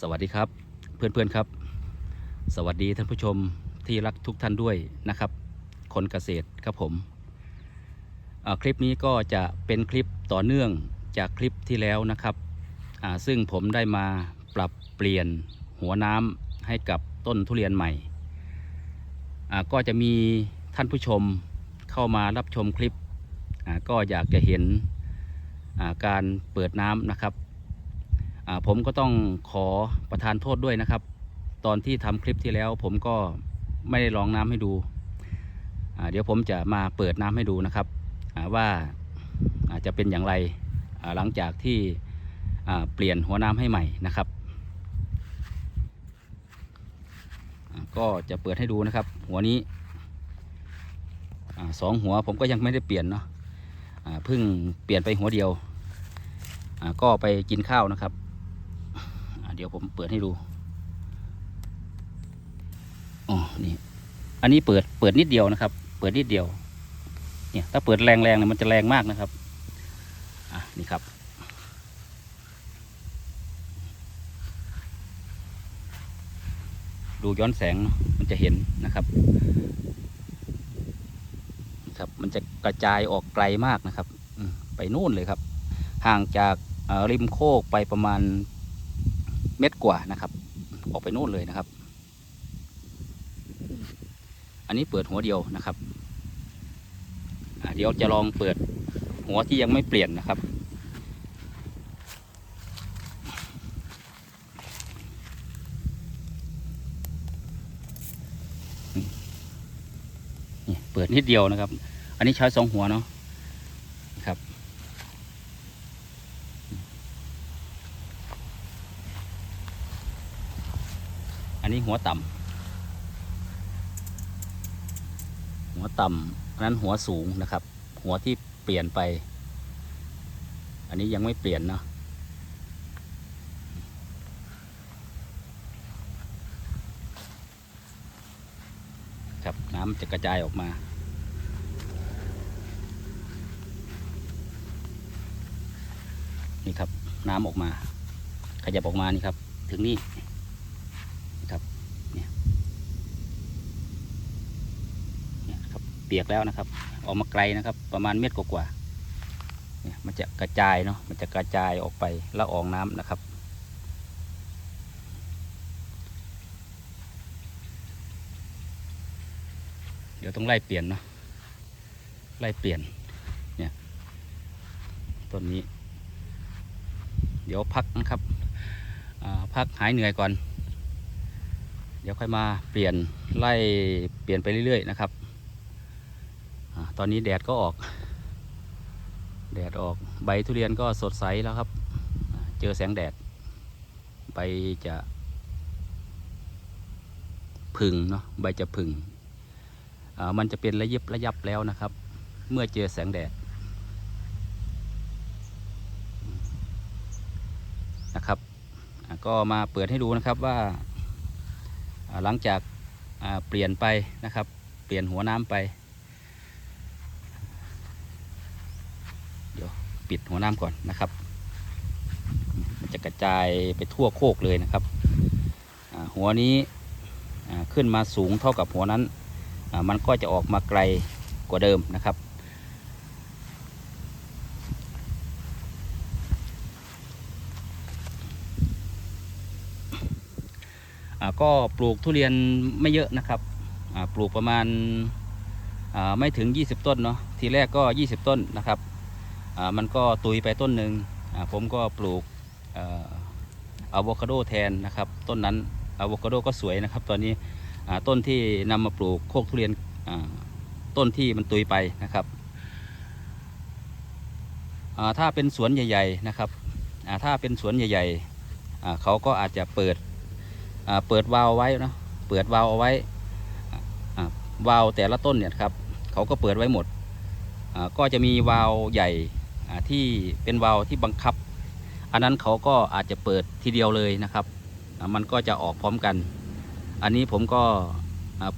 สวัสดีครับเพื่อนๆครับ สวัสดีท่านผู้ชมที่รักทุกท่านด้วยนะครับ คนเกษตรครับผมคลิปนี้ก็จะเป็นคลิปต่อเนื่องจากคลิปที่แล้วนะครับซึ่งผมได้มาปรับเปลี่ยนหัวน้ำให้กับต้นทุเรียนใหม่ก็จะมีท่านผู้ชมเข้ามารับชมคลิปก็อยากจะเห็นการเปิดน้ำนะครับ ผมก็ต้องขอประทานโทษด้วยนะครับ ตอนที่ทำคลิปที่แล้ว ผมก็ไม่ได้ลองน้ำให้ดู เดี๋ยวผมจะมาเปิดน้ำให้ดูนะครับว่าอาจะเป็นอย่างไรหลังจากที่เปลี่ยนหัวน้ำให้ใหม่นะครับ ก็จะเปิดให้ดูนะครับ หัวนี้สองหัวผมก็ยังไม่ได้เปลี่ยนเนาะเพิ่งเปลี่ยนไปหัวเดียวก็ไปกินข้าวนะครับ ดี๋ยวผมเปิดให้ดูอ๋อนี่ อันนี้เปิดเปิดนิดเดียวนะครับ เปิดนิดเดียว เนี่ย ถ้าเปิดแรงๆเนี่ยมันจะแรงมากนะครับ อะนี่ครับดูย้อนแสงมันจะเห็นนะครับนะครับ มันจะกระจายออกไกลมากนะครับไปนู่นเลยครับ ห่างจากอ่อริมโคกไปประมาณ เม็ดกว่านะครับ ออกไปโน่นเลยนะครับ อันนี้เปิดหัวเดียวนะครับเดี๋ยวจะลองเปิดหัวที่ยังไม่เปลี่ยนนะครับนี่เปิดนิดเดียวนะครับ อันนี้ใช้สองหัวเนาะครับ อั นนี้หัวต่ำหัวต่ำอันนั้นหัวสูงนะครับ หัวที่เปลี่ยนไป อันนี้ยังไม่เปลี่ยนเนาะครับน้ำจะกระจายออกมานี่ครับน้ำออกมา ขยับออกมานี่ครับ ถึงนี่ นะครับเนี่ยเนี่ยครับเปียกแล้วนะครับ ออกมาไกลนะครับ ประมาณเม็ดกว่าๆเนี่ยมันจะกระจายเนาะมันจะกระจายออกไปละอองน้ำนะครับ เดี๋ยวต้องไล่เปลี่ยนเนาะไล่เปลี่ยนเนี่ยต้นนี้ เดี๋ยวพักนะครับพักหายเหนื่อยก่อน เดี๋ยวค่อยมาเปลี่ยนไล่เปลี่ยนไปเรื่อยๆนะครับ ตอนนี้แดดก็ออก แดดออกใบทุเรียนก็สดใสแล้วครับ เจอแสงแดด ใบจะผึ่งเนาะใบจะผึ่งมันจะเป็นระยิบระยับแล้วนะครับ เมื่อเจอแสงแดดนะครับ ก็มาเปิดให้ดูนะครับว่าหลังจากเปลี่ยนไปนะครับ เปลี่ยนหัวน้ำไป เดี๋ยว ปิดหัวน้ำก่อนนะครับ มันจะกระจายไปทั่วโคกเลยนะครับ หัวนี้ขึ้นมาสูงเท่ากับหัวนั้น มันก็จะออกมาไกลกว่าเดิมนะครับ ก็ปลูกทุเรียนไม่เยอะนะครับปลูกประมาณไม่ถึง 20 ต้นเนาะทีแรกก็ 20 ต้นนะครับ มันก็ตุยไปต้นหนึ่งผมก็ปลูกอะโวคาโดแทนนะครับ ต้นนั้นอะโวคาโดก็สวยนะครับ ตอนนี้ต้นที่นำมาปลูกโคกทุเรียนต้นที่มันตุยไปนะครับถ้าเป็นสวนใหญ่ ๆนะครับถ้าเป็นสวนใหญ่ๆเขาก็อาจจะเปิดเปิดวาล์วไว้นะเปิดวาล์วเอาไว้วาล์วแต่ละต้นเนี่ยครับเขาก็เปิดไว้หมดก็จะมีวาล์วใหญ่ ที่เป็นวาล์วที่บังคับ อันนั้นเขาก็อาจจะเปิดทีเดียวเลยนะครับ มันก็จะออกพร้อมกัน อันนี้ผมก็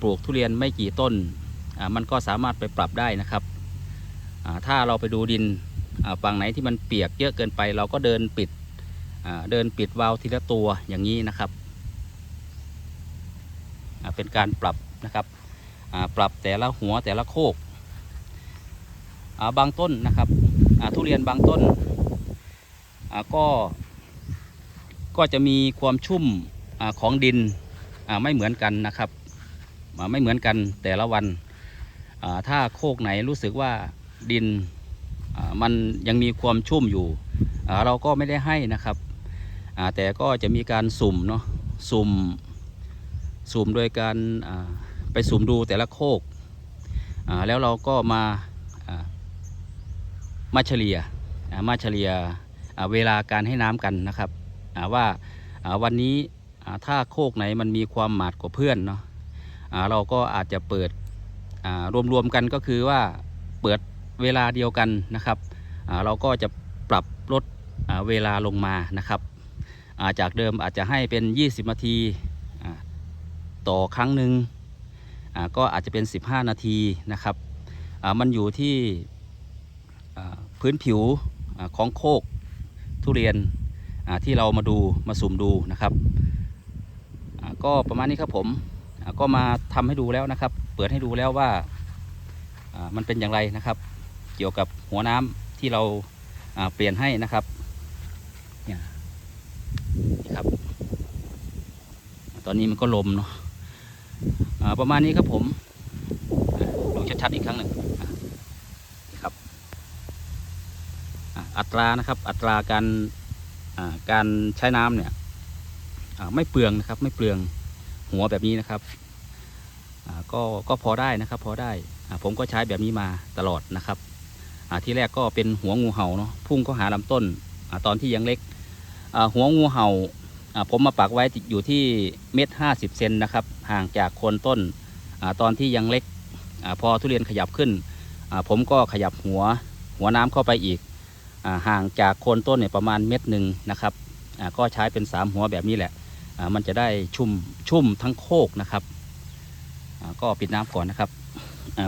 ปลูกทุเรียนไม่กี่ต้น มันก็สามารถไปปรับได้นะครับถ้าเราไปดูดินอ่าฝั่งไหนที่มันเปียกเยอะเกินไป เราก็เดินปิดเดินปิดวาล์วทีละตัวอย่างนี้นะครับ เป็นการปรับนะครับปรับแต่ละหัวแต่ละโคกบางต้นนะครับ ทุเรียนบางต้นก็ก็จะมีความชุ่มอของดินไม่เหมือนกันนะครับ ไม่เหมือนกันแต่ละวันถ้าโคกไหนรู้สึกว่าดินมันยังมีความชุ่มอยู่ เราก็ไม่ได้ให้นะครับ แต่ก็จะมีการสุ่มเนาะสุ่มสุ่มโดยการไปสุ่มดูแต่ละโคกแล้วเราก็มา มาเฉลี่ยมาเฉลี่ยเวลาการให้น้ำกันนะครับว่าวันนี้ถ้าโคกไหนมันมีความหมาดกว่าเพื่อนเนาะเราก็อาจจะเปิดรวมๆกันก็คือว่าเปิดเวลาเดียวกันนะครับเราก็จะปรับลดเวลาลงมานะครับจากเดิมอาจจะให้เป็น 20 นาทีต่อครั้งหนึ่งก็อาจจะเป็น 15 นาทีนะครับมันอยู่ที่ พื้นผิวอของโคกทุเรียนที่เรามาดูมาสุ่มดูนะครับก็ประมาณนี้ครับผมก็มาทำให้ดูแล้วนะครับ เปิดให้ดูแล้วว่ามันเป็นอย่างไรนะครับ เกี่ยวกับหัวน้ำที่เราเปลี่ยนให้นะครับเนี่ยครับ ตอนนี้มันก็ลมเนาะประมาณนี้ครับผม ดูชัดๆอีกครั้งหนึ่งอะนี่ครับ อัตรานะครับ อัตราการการใช้น้ำเนี่ยไม่เปลืองนะครับ ไม่เปลืองหัวแบบนี้นะครับก็ก็พอได้นะครับ พอได้ผมก็ใช้แบบนี้มาตลอดนะครับที่แรกก็เป็นหัวงูเห่าเนาะพุ่งเข้าหาลำต้นตอนที่ยังเล็กหัวงูเห่าผมมาปักไว้อยู่ที่เมตรห้าสิบเซนนะครับ ห่างจากโคนต้นตอนที่ยังเล็กอพอทุเรียนขยับขึ้น ผมก็ขยับหัวหัวน้ำเข้าไปอีก ห่างจากโคนต้นเนี่ยประมาณเม็ดหนึ่งนะครับก็ใช้เป็นสามหัวแบบนี้แหละมันจะได้ชุ่มชุ่มทั้งโคกนะครับก็ปิดน้ำก่อนนะครับ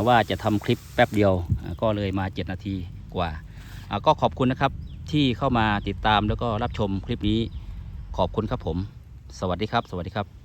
ว่าจะทำคลิปแป๊บเดียวก็เลยมา 7 นาทีกว่า ก็ขอบคุณนะครับที่เข้ามาติดตามแล้วก็รับชมคลิปนี้ขอบคุณครับผม สวัสดีครับ สวัสดีครับ